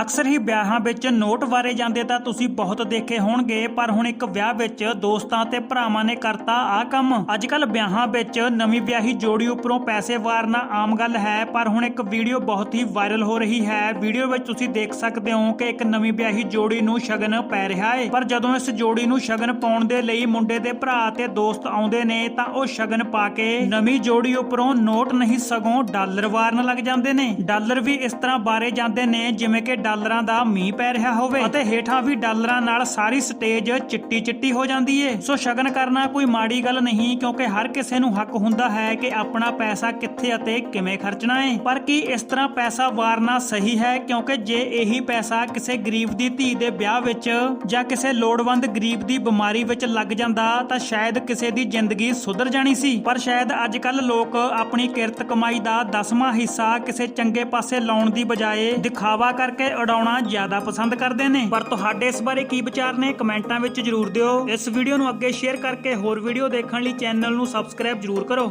ਅਕਸਰ ਹੀ ਵਿਆਹਾਂ ਵਿੱਚ ਨੋਟ ਵਾਰੇ ਜਾਂਦੇ ਤਾਂ ਤੁਸੀਂ ਬਹੁਤ ਦੇਖੇ ਹੋਣਗੇ, ਪਰ ਹੁਣ ਇੱਕ ਵਿਆਹ ਵਿੱਚ ਦੋਸਤਾਂ ਤੇ ਭਰਾਵਾਂ ਨੇ ਕਰਤਾ ਆਹ ਕੰਮ। ਅੱਜ ਕੱਲ ਵਿਆਹਾਂ ਵਿੱਚ ਨਵੀਂ ਵਿਆਹੀ ਜੋੜੀ ਉੱਪਰੋਂ ਪੈਸੇ ਵਾਰਨਾ ਆਮ ਗੱਲ ਹੈ, ਪਰ ਹੁਣ ਇੱਕ ਵੀਡੀਓ ਬਹੁਤ ਹੀ ਵਾਇਰਲ ਹੋ ਰਹੀ ਹੈ। ਵੀਡੀਓ ਵਿੱਚ ਤੁਸੀਂ ਦੇਖ ਸਕਦੇ ਹੋ ਕਿ ਇੱਕ ਨਵੀਂ ਵਿਆਹੀ ਜੋੜੀ ਨੂੰ ਸ਼ਗਨ ਪੈ ਰਿਹਾ ਹੈ ਪਰ ਜਦੋਂ ਇਸ ਜੋੜੀ ਨੂੰ ਸ਼ਗਨ ਪਾਉਣ ਦੇ ਲਈ ਮੁੰਡੇ ਦੇ ਭਰਾ ਤੇ ਦੋਸਤ ਆਉਂਦੇ ਨੇ, ਤਾਂ ਉਹ ਸ਼ਗਨ ਪਾ ਕੇ ਨਵੀਂ ਜੋੜੀ ਉੱਪਰੋਂ ਨੋਟ ਨਹੀਂ ਸਗੋਂ ਡਾਲਰ ਵਾਰਨ ਲੱਗ ਜਾਂਦੇ ਨੇ। ਡਾਲਰ ਵੀ ਇਸ ਤਰ੍ਹਾਂ ਬਾਰੇ ਜਾਂਦੇ ਨੇ, ਜਿਵੇਂ ਕਿ ਡਾਲਰਾਂ ਦਾ ਮੀਂਹ ਪੈ ਰਿਹਾ ਹੋਵੇ ਅਤੇ ਹੇਠਾਂ ਵੀ ਡਾਲਰਾਂ ਨਾਲ ਸਾਰੀ ਸਟੇਜ ਚਿੱਟੀ ਚਿੱਟੀ ਹੋ ਜਾਂਦੀ ਏ। ਸੋ ਸ਼ਗਨ ਕਰਨਾ ਕੋਈ ਮਾੜੀ ਗੱਲ ਨਹੀਂ, ਕਿਉਂਕਿ ਹਰ ਕਿਸੇ ਨੂੰ ਹੱਕ ਹੁੰਦਾ ਹੈ ਕਿ ਆਪਣਾ ਪੈਸਾ ਕਿੱਥੇ ਅਤੇ ਕਿਵੇਂ ਖਰਚਣਾ ਹੈ ਪਰ ਕੀ ਇਸ ਤਰ੍ਹਾਂ ਪੈਸਾ ਵਾਰਨਾ ਸਹੀ ਹੈ? ਕਿਉਂਕਿ ਜੇ ਇਹੀ ਪੈਸਾ ਕਿਸੇ ਗਰੀਬ ਦੀ ਧੀ ਦੇ ਵਿਆਹ ਵਿੱਚ ਜਾਂ ਕਿਸੇ ਲੋੜਵੰਦ ਗਰੀਬ ਦੀ ਬਿਮਾਰੀ ਵਿੱਚ ਲੱਗ ਜਾਂਦਾ, ਤਾਂ ਸ਼ਾਇਦ ਕਿਸੇ ਦੀ ਜ਼ਿੰਦਗੀ ਸੁਧਰ ਜਾਣੀ ਸੀ। ਪਰ ਸ਼ਾਇਦ ਅੱਜ ਕੱਲ ਲੋਕ ਆਪਣੀ ਕਿਰਤ ਕਮਾਈ ਦਾ ਦਸਵਾਂ ਹਿੱਸਾ ਕਿਸੇ ਚੰਗੇ ਪਾਸੇ ਲਾਉਣ ਦੀ ਬਜਾਏ ਦਿਖਾਵਾ ਕਰਕੇ ਉਡਾਉਣਾ ਜ਼ਿਆਦਾ ਪਸੰਦ ਕਰਦੇ ਨੇ। ਪਰ ਤੁਹਾਡੇ ਇਸ ਬਾਰੇ ਕੀ ਵਿਚਾਰ ਨੇ ਕਮੈਂਟਾਂ ਵਿੱਚ ਜਰੂਰ ਦਿਓ। ਇਸ ਵੀਡੀਓ ਨੂੰ ਅੱਗੇ ਸ਼ੇਅਰ ਕਰਕੇ ਹੋਰ ਵੀਡੀਓ ਦੇਖਣ ਲਈ ਚੈਨਲ ਨੂੰ ਸਬਸਕ੍ਰਾਈਬ ਜਰੂਰ ਕਰੋ।